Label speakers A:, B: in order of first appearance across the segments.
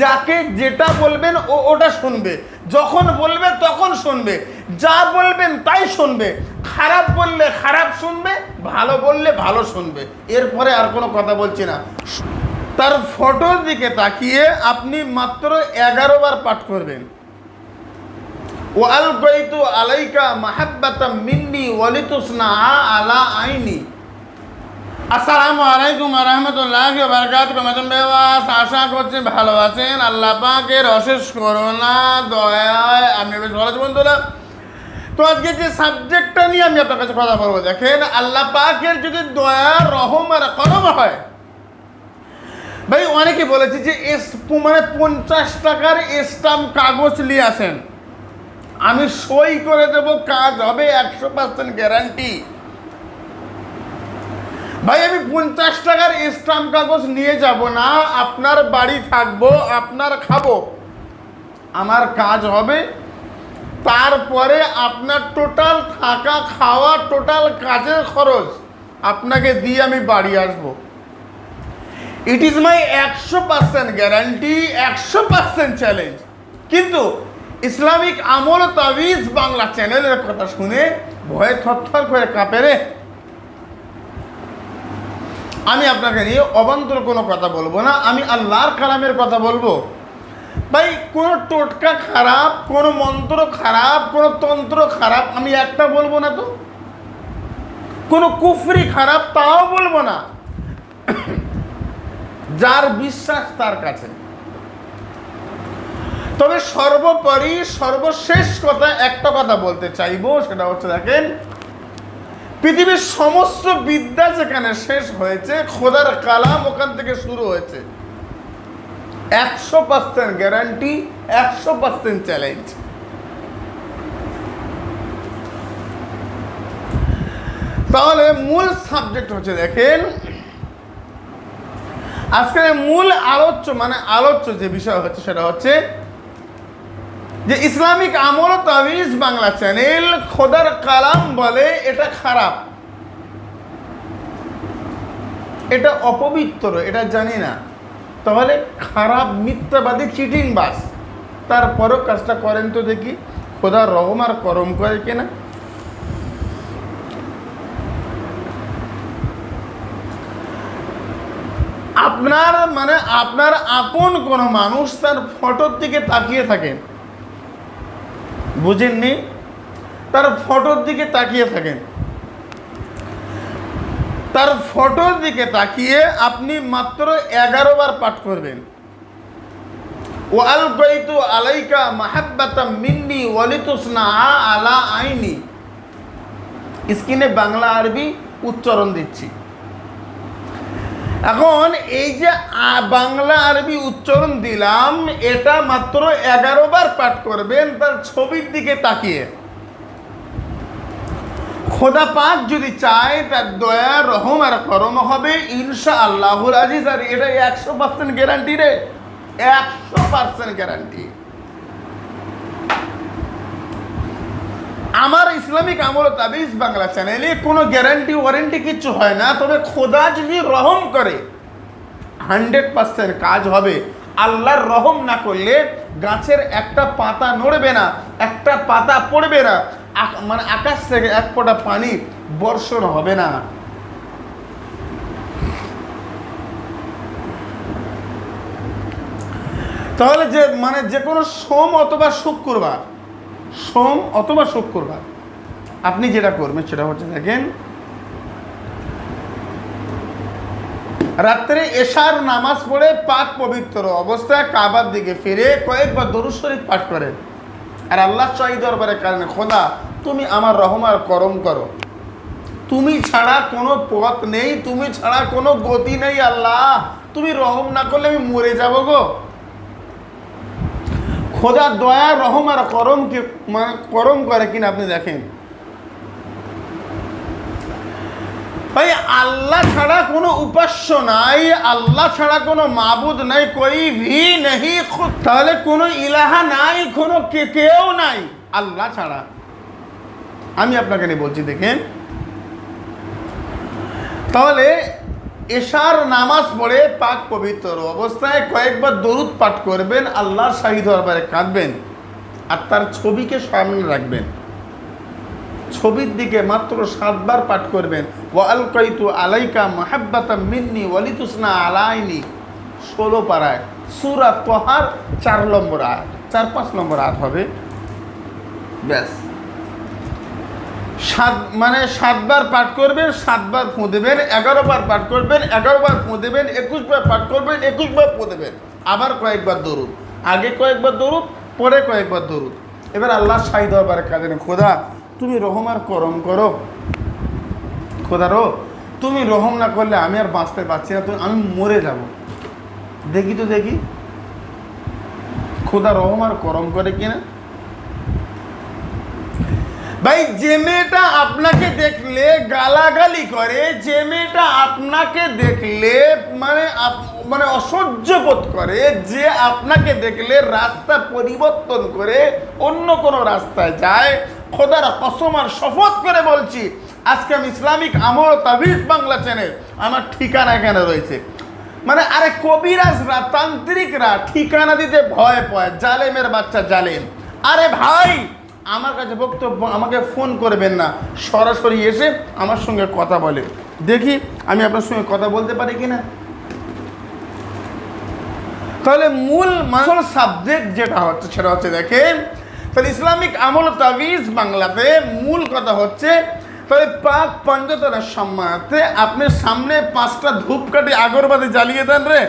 A: যাকে যেটা বলবেন ও ওটা শুনবে। যখন বলবে তখন শুনবে। যা বলবেন তাই শুনবে। খারাপ বললে খারাপ শুনবে, ভালো বললে ভালো শুনবে। এরপরে আর কোনো কথা বলছি না। তার ফটোর দিকে তাকিয়ে আপনি মাত্র এগারো বার পাঠ করবেন। ওয়াল গৈতু আলাইকা মাহাব্বাতা মিন্নি ওয়ালিতুসনা আলা আইনি। আসসালামু আলাইকুম রহমতুল্লাহ বারকাত কমেতন বেবাস আশা করছি ভালো আছেন। আল্লাহ পাকের অশেষ করোনা দয়ায় আমি বেশ ভালো আছি বন্ধুরা। তো আজকে যে সাবজেক্টটা নিয়ে আমি আপনার কাছে কথা বলব, দেখেন, আল্লাহ পাকের যদি দয়া, রহম আর করম হয়, ভাই অনেকে বলেছে যে এস মানে পঞ্চাশ টাকার স্টাম্প কাগজ নিয়ে আসেন। আমি সই করে দেবো, কাজ হবে, একশো পার্সেন্ট গ্যারান্টি ভাই, আমি পঞ্চাশ টাকার স্টাম্প কাগজ নিয়ে যাব না। আপনার বাড়ি থাকব, আপনার খাব। আমার কাজ হবে। তারপরে আপনার টোটাল থাকা খাওয়া টোটাল কাজের খরচ আপনাকে দিয়ে আমি বাড়ি আসব। ইট ইজ মাই একশো পার্সেন্ট গ্যারান্টি একশো পার্সেন্ট চ্যালেঞ্জ কিন্তু ইসলামিক আমল তাবিজ বাংলা চ্যানেলের কথা শুনে ভয়ে থরথর করে কাঁপে রে। আমি আপনাকে নিয়ে অবান্তর কোনো কথা বলব না, আমি আল্লাহর কালামের কথা বলব। ভাই, কোনো টোটকা খারাপ, কোনো মন্ত্র খারাপ, কোনো তন্ত্র খারাপ আমি একটা বলব না তো? কোনো কুফরি খারাপ তাও বলব না। যার বিশ্বাস তার কাছে। তবে সর্বোপরি, সর্বশেষ কথা একটা কথা বলতে চাইব, সেটা হচ্ছে দেখেন পৃথিবীর সমস্ত বিদ্যা যেখানে শেষ হয়েছে, খোদার কালাম ওখান থেকে শুরু হয়েছে। একশো পার্সেন্ট গ্যারান্টি একশো পার্সেন্ট চ্যালেঞ্জ তাহলে মূল সাবজেক্ট হচ্ছে, দেখেন, আজকের মূল আলোচ্য মানে আলোচ্য যে বিষয় হচ্ছে, সেটা হচ্ছে যে ইসলামিক আমল তাবিজ বাংলা চ্যানেল, খোদার কালাম বলে এটা খারাপ। এটা অপবিত্র, এটা জানি না। তাহলে খারাপ, মিথ্যাবাদী চিটিং বাস। তারপরও কাজটা করেন তো দেখি, খোদার রহম আর করম করে কিনা। আপনার মানে আপনার আপন কোনো মানুষ তার ফটোর দিকে তাকিয়ে থাকেন বুঝেননি? তার ফটোর দিকে তাকিয়ে থাকেন। তার ফটোর দিকে তাকিয়ে আপনি মাত্র এগারো বার পাঠ করবেন। ওয়াল গৈতু আলাইকা মাহাব্বাতা মিন্নি ওয়ালিতুসনা আলা আইনি। স্ক্রিনে বাংলা আরবি উচ্চারণ দিচ্ছি। এখন এই যে বাংলা আরবি উচ্চারণ দিলাম, এটা মাত্র এগারো বার পাঠ করবেন, তার ছবির দিকে তাকিয়ে। খোদা পাক যদি চায়, তার দয়া, রহম আর করম হবে ইনশা আল্লাহুল আজিজ। আর এটা একশো পার্সেন্ট গ্যারান্টি রে। একশো পার্সেন্ট গ্যারান্টি আমার ইসলামিক আমল তাবিজ বাংলা চ্যানেলে কোনো গ্যারান্টি, ওয়ারেন্টি কিছু হয় না, তবে খোদা যদি রহম করে, হান্ড্রেড পার্সেন্ট কাজ হবে। আল্লাহর রহম না করলে গাছের একটা পাতা নড়বে না, একটা পাতা পড়বে না মানে আকাশ থেকে এক ফোঁটা পানি বর্ষণ হবে না। তাহলে যে মানে যে কোনো সোম অথবা শুক্রবার সোম অথবা শুক্রবার। আপনি যেটা করবেন সেটা হচ্ছে দেখেন, রাত্রে এশার নামাজ পড়ে পাক পবিত্র অবস্থায় কাবার দিকে ফিরে কয়েকবার দরুদ শরীফ পাঠ করেন। আর আল্লাহ চাই দরবারের কারণে, খোদা, তুমি আমার রহমার করম করো। তুমি ছাড়া কোনো পথ নেই, তুমি ছাড়া কোনো গতি নেই আল্লাহ। তুমি রহম না করলে আমি মরে যাব গো। খোদা দয়া, রহম আর করম কি মানে করম করে কিনা আপনি দেখেন। ভাই, আল্লাহ ছাড়া কোনো উপাস্য নাই, আল্লাহ ছাড়া কোনো মাবুদ নাই, কই ভি নেই তাহলে কোনো ইলাহা নাই, কোনো কেউ নাই, আল্লাহ ছাড়া। আমি আপনাকে নিয়ে বলছি, দেখেন। তাহলে এশার নামাজ পড়ে পাক পবিত্র অবস্থায় কয়েকবার দরুদ পাঠ করবেন, আল্লাহর শাহী দরবারে কাঁদবেন আর তার ছবিকে সামনে রাখবেন। ছবির দিকে মাত্র সাতবার পাঠ করবেন, ওয়াল কৈতু আলাইকা মাহাব্বাতা মিন্নি ওয়ালিতুসনা আলাইনি। ষোলো পাড়ায় সুরা তোহার চার নম্বর আট চার পাঁচ নম্বর আট হবে। ব্যাস। সাত মানে সাতবার পাঠ করবেন, সাতবার ফোঁ দেবেন এগারো বার পাঠ করবেন এগারো বার ফোঁ দেবেন একুশ বার পাঠ করবেন একুশ বার ফোঁ দেবেন। আবার কয়েকবার দরুদ। আগে কয়েকবার দরুদ, পরে কয়েকবার দরুদ। এবার আল্লাহ শাহী দরবারে কাঁদেন খোদা, তুমি রহম আর করম করো। খোদা রো, তুমি রহম না করলে আমি আর বাঁচতে পারছি না তুমি আমি মরে যাব। দেখি তো দেখি। খোদা রহম আর করম করে কিনা? ভাই, যে মেয়েটা আপনাকে দেখলে গালাগালি করে, যে মেয়েটা আপনাকে দেখলে মানে মানে অসহ্য বোধ করে, যে আপনাকে দেখলে রাস্তা পরিবর্তন করে অন্য কোনো রাস্তায় যায়, খোদার কসম আর শপথ করে বলছি, আজকে আমি ইসলামিক আমল তাবিজ বাংলা চ্যানেল আমার ঠিকানা এখানে রয়েছে। মানে আরে কবিরাজরা তান্ত্রিকরা ঠিকানা দিতে ভয় পায়, জালেমের বাচ্চা জালেম। আরে ভাই আমার কাছে বক্তব্য, আমাকে ফোন করবেন না। সরাসরি এসে আমার সঙ্গে কথা বলে। দেখি আমি আপনার সঙ্গে কথা বলতে পারি কি না তাহলে মূল আসল সাবজেক্ট যেটা হচ্ছে, সেটা হচ্ছে দেখেন, তাহলে ইসলামিক আমল তাবিজ বাংলাতে মূল কথা হচ্ছে, তাহলে পাক পঞ্চতনের সম্মানার্থে আপনি সামনে পাঁচটা ধূপকাঠি আগরবাতি জ্বালিয়ে দেন রে।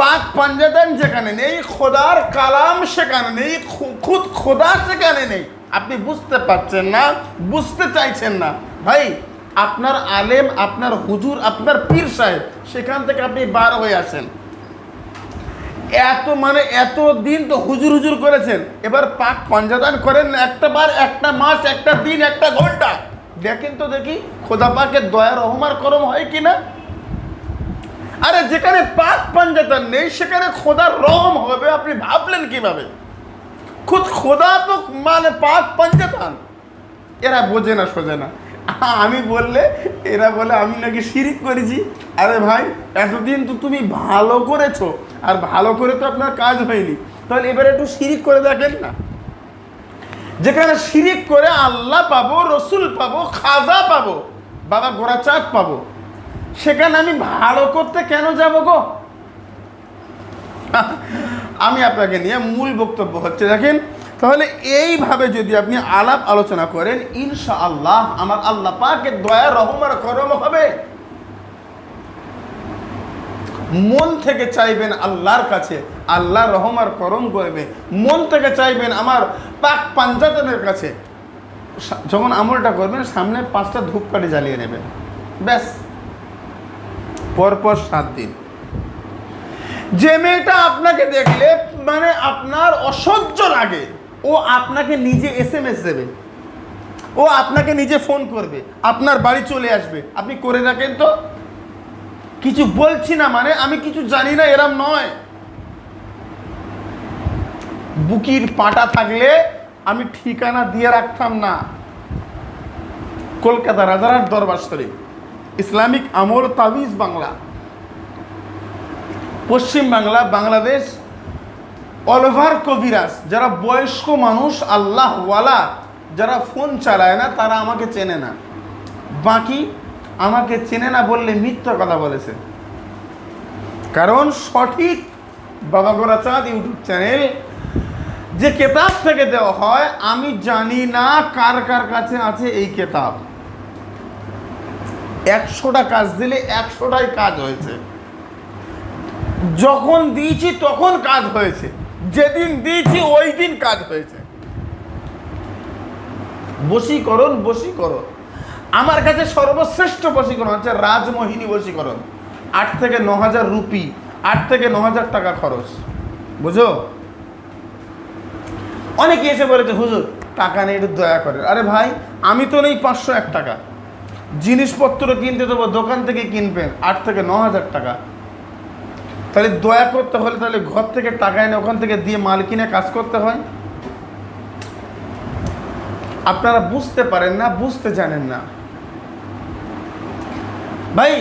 A: পাক পঞ্জাদান যেখানে নেই, খোদার কালাম সেখানে নেই খুদ খোদা সেখানে নেই। আপনি বুঝতে পারছেন না, বুঝতে চাইছেন না। ভাই, আপনার আলেম, আপনার হুজুর, আপনার পীর সাহেব, সেখান থেকে আপনি বার হয়ে আসেন। এত মানে এত দিন তো হুজুর হুজুর করেছেন। এবার পাক পঞ্জাদান করেন একটা বার, একটা মাস, একটা দিন, একটা ঘণ্টা। দেখেন তো দেখি, খোদা পাকের দয়া রহমার করম হয় কিনা? আরে যেখানে পাক পাঞ্জাতান নেই, সেখানে খোদার রহম হবে, আপনি ভাবলেন কীভাবে? খুদ খোদা তো মানে পাক পাঞ্জাতান। এরা বোঝে না, সোজে না। আমি বললে, এরা বলে, আমি নাকি শিরিক করেছি। আরে ভাই, এতদিন তো তুমি ভালো করেছ, আর ভালো করে তো আপনার কাজ হয়নি। তাহলে এবার একটু শিরিক করে দেখেন না। যেখানে শিরিক করে আল্লাহ পাবো, রসুল পাবো, খাজা পাবো, বাবা গোড়াচাঁদ পাবো। সেখানে আমি ভালো করতে কেন যাব গো? আমি আপনাকে নিয়ে মূল বক্তব্য হচ্ছে, দেখেন, তাহলে এইভাবে যদি আপনি আলাপ আলোচনা করেন ইনশা আল্লাহ আমার আল্লাহ পাকের দয়া রহমার করম হবে। মন থেকে চাইবেন আল্লাহর কাছে আল্লাহ রহমার করম করবে। মন থেকে চাইবেন আমার পাক পাঞ্জাতনের কাছে। যখন আমলটা করবেন, সামনে পাঁচটা ধূপকাঠি জ্বালিয়ে নেবেন। ব্যাস। পরপর সাত দিন। যে মেয়েটা আপনাকে দেখলে মানে আপনার অসহ্য লাগে, ও আপনাকে নিজে এস এম এস দেবে। ও আপনাকে নিজে ফোন করবে, আপনার বাড়ি চলে আসবে। আপনি করে রাখেন তো। কিছু বলছি না মানে আমি কিছু জানি না, এরম নয়। বুকির পাটা থাকলে আমি ঠিকানা দিয়ে রাখতাম না। কলকাতা রাজারহাট দরবার শরীফ ইসলামিক আমল তাবিজ বাংলা। পশ্চিম বাংলা, বাংলাদেশ অল ওভার কবিরাজ। যারা বয়স্ক মানুষ, আল্লাহওয়ালা, যারা ফোন চালায় না, তারা আমাকে চেনে না। বাকি আমাকে চেনে না বললে মিথ্যা কথা বলেছে। কারণ সঠিক বাবা গোরা চাঁদ ইউটিউব চ্যানেল যে কেতাব থেকে দেওয়া হয়, আমি জানি না কার কার কাছে আছে এই কেতাব। একশোটা কাজ দিলে একশোটাই কাজ হয়েছে। যখন দিয়েছি তখন কাজ হয়েছে। যেদিন দিয়েছি ওই দিন কাজ হয়েছে। বশীকরণ বশীকরণ। আমার কাছে সর্বশ্রেষ্ঠ বশীকরণ হচ্ছে রাজমোহিনী বশীকরণ। আট থেকে ন হাজার রুপি, আট থেকে ন হাজার টাকা খরচ। বুঝো? অনেকে এসে বলেছে, হুজুর, টাকা নেই একটু দয়া করেন। আরে ভাই, আমি তো নেই পাঁচশো এক টাকা। জিনিসপত্র কিনতে দেবো, দোকান থেকে কিনবেন, আট থেকে ন হাজার টাকা। তাহলে দয়া করতে হলে তাহলে ঘর থেকে টাকা এনে ওখান থেকে দিয়ে মাল কিনে কাজ করতে হয়। আপনারা বুঝতে পারেন না, বুঝতে জানেন না। ভাই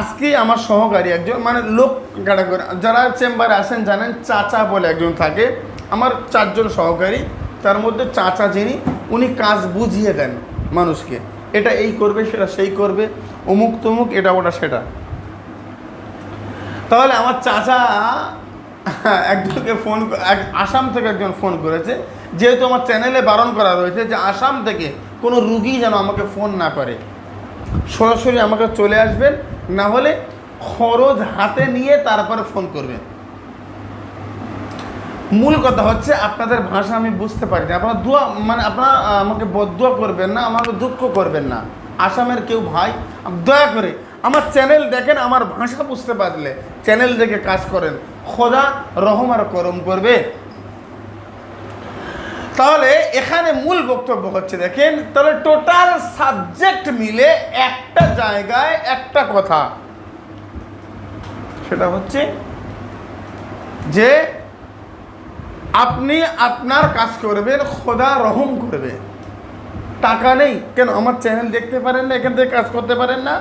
A: আজকে আমার সহকারী একজন মানে লোক ক্যাটাগরি যারা চেম্বারে আসেন জানেন, চাচা বলে একজন থাকে, আমার চারজন সহকারী, তার মধ্যে চাচা যিনি, উনি কাজ বুঝিয়ে দেন মানুষকে। এটা এই করবে, সেটা সেই করবে, অমুক তমুক, এটা ওটা সেটা। তাহলে আমার চাচা একজনকে ফোন এক- আসাম থেকে একজন ফোন করেছে, যেহেতু আমার চ্যানেলে বারণ করা রয়েছে যে আসাম থেকে কোনো রুগী যেন আমাকে ফোন না করে। সরাসরি আমাকে চলে আসবেন, না হলে খরচ হাতে নিয়ে তারপরে ফোন করবেন। মূল কথা হচ্ছে আপনাদের ভাষা আমি বুঝতে পারি না। আপনারা দোয়া মানে আপনারা আমাকে বদুয়া করবেন না, আমাকে দুঃখ করবেন না। আসামের কেউ ভাই দয়া করে, আমার চ্যানেল দেখেন, আমার ভাষা বুঝতে পারলে চ্যানেল দেখে কাজ করেন। খোদা রহম আর করম করবে। তাহলে এখানে মূল বক্তব্য হচ্ছে, দেখেন, তাহলে টোটাল সাবজেক্ট মিলে একটা জায়গায় একটা কথা। সেটা হচ্ছে যে আপনি আপনার কাজ করবেন, খোদা রহম করবে। টাকা নেই, কেন আমার চ্যানেল দেখতে পারেন না, এখান থেকে কাজ করতে পারেন না?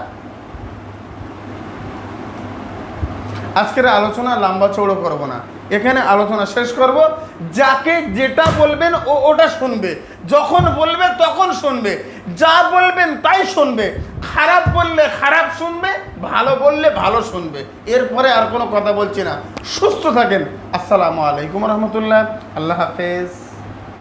A: আজকের আলোচনা লম্বা চৌড়ো করব না। এখানে আলোচনা শেষ করব। যাকে যেটা বলবেন, ও ওটা শুনবে। যখন বলবে, তখন শুনবে। যা বলবেন, তাই শুনবে। খারাপ বললে খারাপ শুনবে ভালো বললে ভালো শুনবে। এরপরে আর কোনো কথা বলছি না। সুস্থ থাকেন। আসসালামু আলাইকুম রহমতুল্লাহ। আল্লাহ হাফেজ।